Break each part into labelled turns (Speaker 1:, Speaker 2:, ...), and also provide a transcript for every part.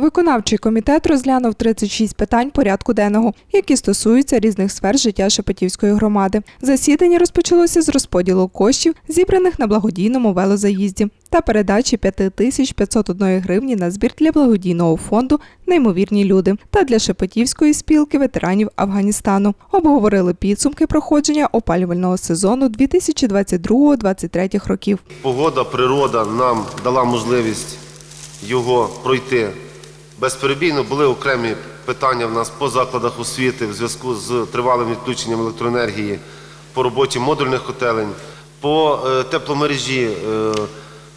Speaker 1: Виконавчий комітет розглянув 36 питань порядку денного, які стосуються різних сфер життя Шепетівської громади. Засідання розпочалося з розподілу коштів, зібраних на благодійному велозаїзді, та передачі 5501 гривні на збір для благодійного фонду Неймовірні люди та для Шепетівської спілки ветеранів Афганістану. Обговорили підсумки проходження опалювального сезону 2022-2023 років.
Speaker 2: Погода, природа нам дала можливість його пройти безперебійно. Були окремі питання в нас по закладах освіти в зв'язку з тривалим відключенням електроенергії, по роботі модульних котелень, по е, тепломережі. е,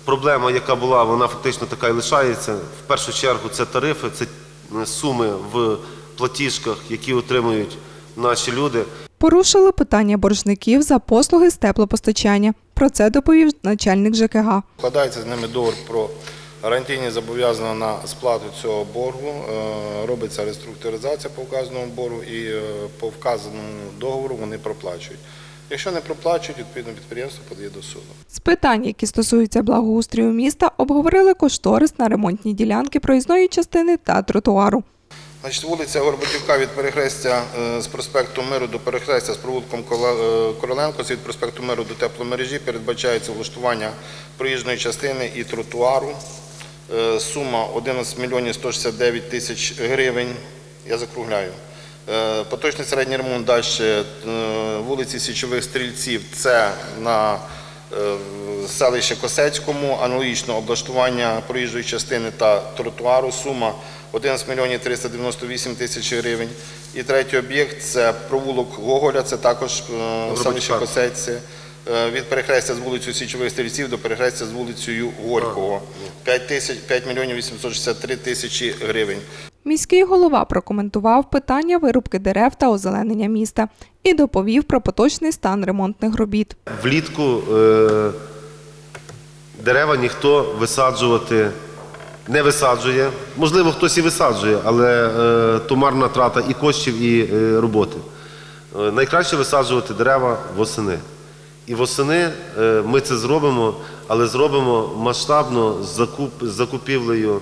Speaker 2: Проблема, яка була, вона фактично така і лишається. В першу чергу це тарифи, це е, суми в платіжках, які отримують наші люди.
Speaker 1: Порушили питання боржників за послуги з теплопостачання. Про це доповів начальник ЖКГ.
Speaker 3: Вкладається з ними договір про гарантійні зобов'язання на сплату цього боргу, е, робиться реструктуризація по вказаному боргу і е, по вказаному договору вони проплачують. Якщо не проплачують, відповідно підприємство подає до суду.
Speaker 1: З питань, які стосуються благоустрою міста, обговорили кошторис на ремонтні ділянки проїзної частини та тротуару.
Speaker 3: Значить, вулиця Горбатівка від перехрестя е, з проспекту Миру до перехрестя з провулком Короленко, від проспекту Миру до тепломережі передбачається влаштування проїжджої частини і тротуару. Е, Сума 11 мільйонів 169 тисяч гривень. Я закругляю. Е, Поточний середній ремонт далі е, вулиці Січових Стрільців. Це на селище Косецькому, аналогічно облаштування проїжджої частини та тротуару. Сума 11 мільйонів 398 тисяч гривень. І третій об'єкт це провулок Гоголя, це також селище Косець. Е, Від перехрестя з вулицею Січових Стрільців до перехрестя з вулицею Горького. 5, тисяч, 5 мільйонів 863 тисячі гривень.
Speaker 1: Міський голова прокоментував питання вирубки дерев та озеленення міста і доповів про поточний стан ремонтних робіт.
Speaker 2: Влітку е, дерева ніхто висаджувати не висаджує. Можливо, хтось і висаджує, але е, то трата і коштів, і е, роботи. Найкраще висаджувати дерева восени. І восени е, ми це зробимо, але зробимо масштабно з закуп, закупівлею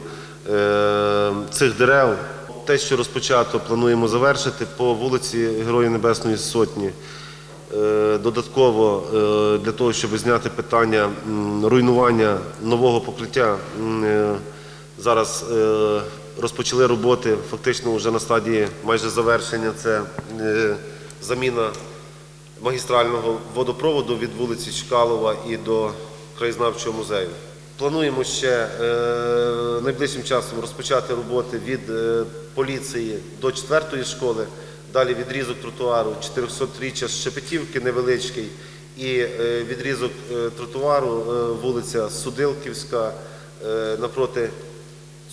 Speaker 2: е, цих дерев. Те, що розпочато, плануємо завершити по вулиці Героїв Небесної Сотні. Е, Додатково для того, щоб зняти питання руйнування нового покриття, зараз розпочали роботи фактично вже на стадії майже завершення. Це заміна магістрального водопроводу від вулиці Чкалова і до краєзнавчого музею. Плануємо ще е, найближчим часом розпочати роботи від е, поліції до 4-ї школи, далі відрізок тротуару 400-річчя Шепетівки невеличкий і е, відрізок тротуару вулиця Судилківська напроти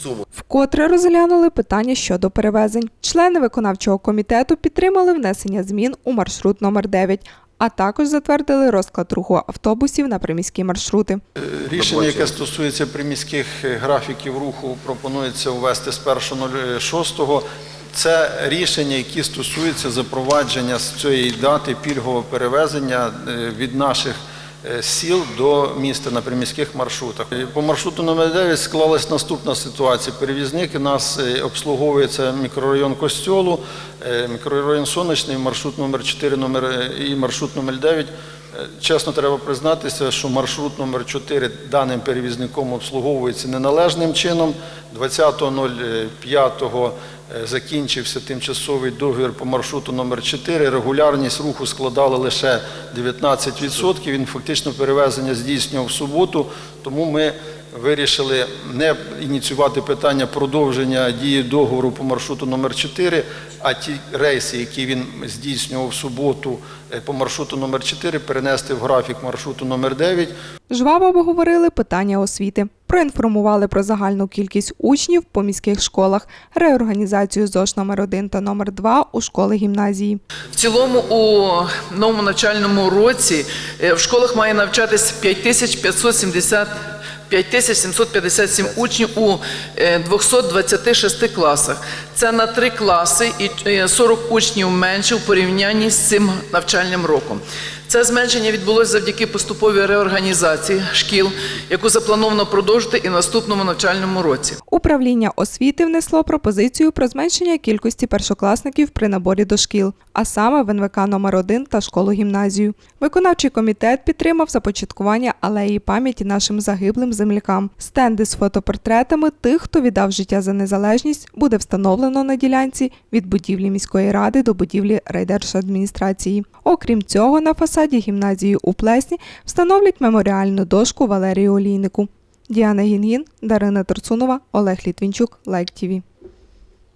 Speaker 2: ЦУМу.
Speaker 1: Вкотре розглянули питання щодо перевезень. Члени виконавчого комітету підтримали внесення змін у маршрут номер 9 а також затвердили розклад руху автобусів на приміські маршрути.
Speaker 4: Рішення, яке стосується приміських е, графіків руху, пропонується ввести з 1.06. Це рішення, які стосуються запровадження з цієї дати пільгового перевезення е, від наших е, сіл до міста на приміських маршрутах. Е, По маршруту номер 9 склалась наступна ситуація. Перевізник нас е, обслуговується мікрорайон Костьолу, е, мікрорайон Сонячний, маршрут номер 4 номер, е, і маршрут номер 9 Е, Чесно, треба признатися, що маршрут номер 4 даним перевізником обслуговується неналежним чином. 20.05 е, закінчився тимчасовий договір по маршруту номер 4 Регулярність руху складала лише 19%. Він фактично перевезення здійснював в суботу, тому ми вирішили не ініціювати питання продовження дії договору по маршруту номер 4, а ті рейси, які він здійснював в суботу е, по маршруту номер 4, перенести в графік маршруту номер 9.
Speaker 1: Жваво обговорили питання освіти, проінформували про загальну кількість учнів по міських школах, реорганізацію ЗОШ номер 1 та номер 2 у школи гімназії.
Speaker 5: В цілому у новому навчальному році е, в школах має навчатись 5570 5757 учнів у е, 226 класах. Це на три класи і е, 40 учнів менше в порівнянні з цим навчальним роком. Це зменшення відбулося завдяки поступовій реорганізації шкіл, яку заплановано продовжити і в наступному навчальному році.
Speaker 1: Управління освіти внесло пропозицію про зменшення кількості першокласників при наборі до шкіл, а саме в НВК номер 1 та школу-гімназію. Виконавчий комітет підтримав започаткування алеї пам'яті нашим загиблим землякам. Стенди з фотопортретами тих, хто віддав життя за незалежність, буде встановлено на ділянці від будівлі міської ради до будівлі райдержадміністрації. Окрім цього, на фасаді гімназії у Плесні встановлять меморіальну дошку Валерію Олійнику. Діана Гінгін, Дарина Торцунова, Олег Літвінчук, Лайк ТІВІ.